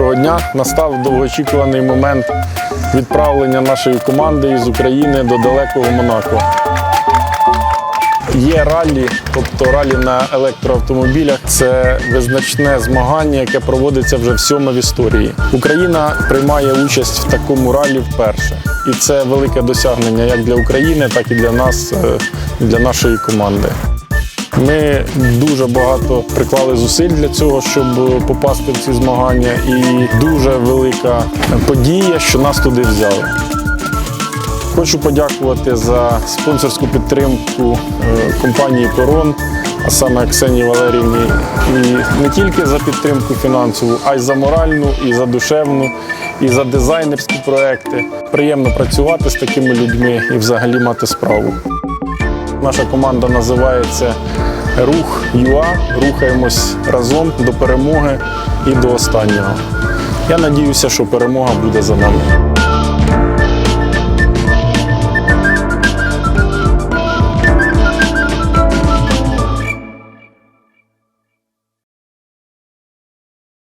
дня настав довгоочікуваний момент відправлення нашої команди із України до далекого Монако. Є раллі, тобто раллі на електроавтомобілях. Це визначне змагання, яке проводиться вже в сьоме в історії. Україна приймає участь в такому раллі вперше. І це велике досягнення як для України, так і для нас, е, для нашої команди. Ми дуже багато приклали зусиль для цього, щоб попасти в ці змагання, і дуже велика подія, що нас туди взяли. Хочу подякувати за спонсорську підтримку е, компанії Корон, а саме Ксенії Валерівні, і не тільки за підтримку фінансову, а й за моральну, і за душевну, і за дизайнерські проекти. Приємно працювати з такими людьми і взагалі мати справу. Наша команда називається Рух ЮА. Рухаємось разом до перемоги і до останнього. Я надіюся, що перемога буде за нами.